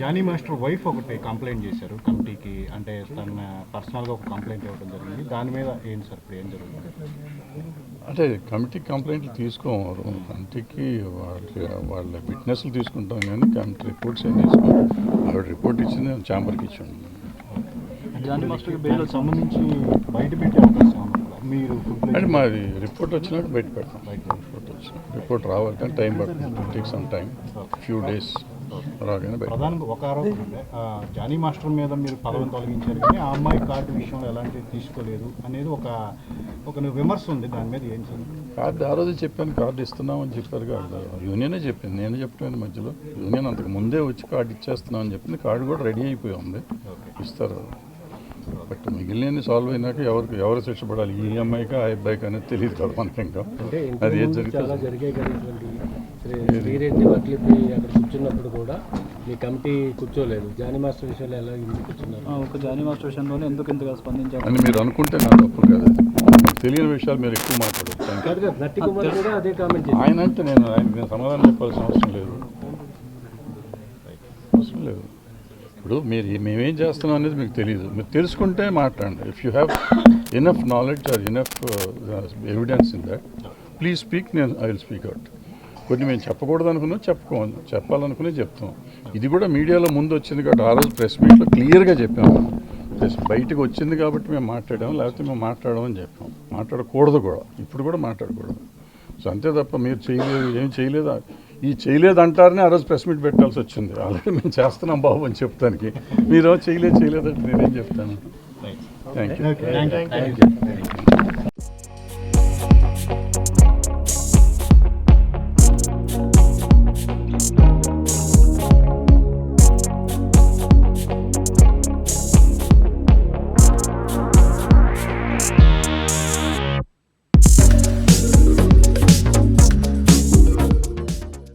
Johnny master wife ఒకటి complaint చేశారు కమిటీకి. అంటే తన పర్సనల్గా ఒక కంప్లైంట్ ఇవ్వడం జరిగింది. దాని మీద ఏంటి సార్ ఇప్పుడు ఏం జరుగుతుంది? అంటే కమిటీ కంప్లైంట్లు తీసుకోవాలి కమిటీకి వాళ్ళ వాళ్ళ విట్నెస్లు తీసుకుంటాం కానీ కమిటీ రిపోర్ట్స్ ఏం తీసుకోం ఆవిడ రిపోర్ట్ ఇచ్చింది ఛాంబర్కి ఇచ్చాను జానీ మాస్టర్కి బెయిల్ సంబంధించి బయట పెట్టే అవకాశం? మీరు అంటే మాది రిపోర్ట్ వచ్చినాక బయట పెడతాం. రిపోర్ట్ వచ్చిన రిపోర్ట్ రావాలి కానీ టైం పడుతుంది. Take some time few days ప్రధానంగా ఒక ఆరోపణ జానీ మాస్టర్ మీద మీరు పదవిని తొలగించారు కానీ ఆ అమ్మాయి కార్డు విషయంలో ఎలాంటివి తీసుకోలేదు అనేది ఒక ఒక విమర్శ ఉంది దాని మీద ఏం కార్డు ఆ రోజు చెప్పాను కార్డు ఇస్తున్నామని చెప్పారు కార్డు యూనియనే చెప్పింది నేను చెప్పలేదు మధ్యలో. యూనియన్ అంతకు ముందే వచ్చి కార్డు ఇచ్చేస్తున్నామని చెప్పింది కార్డు కూడా రెడీ అయిపోయి ఉంది. ఇస్తారు. బట్ మిగిలిన సాల్వ్ అయినాక ఎవరికి ఎవరు శిక్ష పడాలి? ఈ అమ్మాయికి ఆ అబ్బాయికి అనేది తెలియదు కదా మనకి ఇంకా. అది ఏం జరిగింది కూర్చున్నప్పుడు కూడా మీ కమిటీ కూర్చోలేదు. జానీ మాస్టర్ విషయంలో ఎలా ఎందుకు కూర్చున్నారు? ఒక జానీ మాస్టర్ విషయంలోనే ఎందుకు ఇంతగా స్పందించారు? అని మీరు అనుకుంటే నా తప్పు కాదు. మీకు తెలియని విషయాలు మీరు ఎక్కువ అదే కామెంట్ చేశారు. ఆయన అంటే నేను ఆయనకి నేను సమాధానం చెప్పాల్సిన అవసరం లేదు. అవసరం లేదు. ఇప్పుడు మీరు మేమేం చేస్తున్నాం అనేది మీకు తెలియదు మీరు తెలుసుకుంటే మాట్లాడండి. If you have enough knowledge or enough evidence in that please speak నేను ఐ విల్ స్పీక్ అవుట్ కొన్ని మేము చెప్పకూడదు అనుకున్నా చెప్పుకో చెప్పాలనుకునే చెప్తాం. ఇది కూడా మీడియాలో ముందు వచ్చింది కాబట్టి ఆ రోజు ప్రెస్ మీట్లో క్లియర్గా చెప్పాము ప్రెస్ బయటకు వచ్చింది కాబట్టి మేము మాట్లాడాము లేకపోతే మేము మాట్లాడమని చెప్పాం. మాట్లాడకూడదు కూడా. ఇప్పుడు కూడా మాట్లాడకూడదు. సో అంతే తప్ప మీరు చేయలేదు ఏం చేయలేదు? ఈ చేయలేదు అంటారని ఆ రోజు ప్రెస్ మీట్ పెట్టాల్సి వచ్చింది. ఆల్రెడీ మేము చేస్తున్నాం బాబు అని చెప్తానికి మీరు చేయలేదు చేయలేదు అంటే నేనేం చెప్తాను? Thank you thank you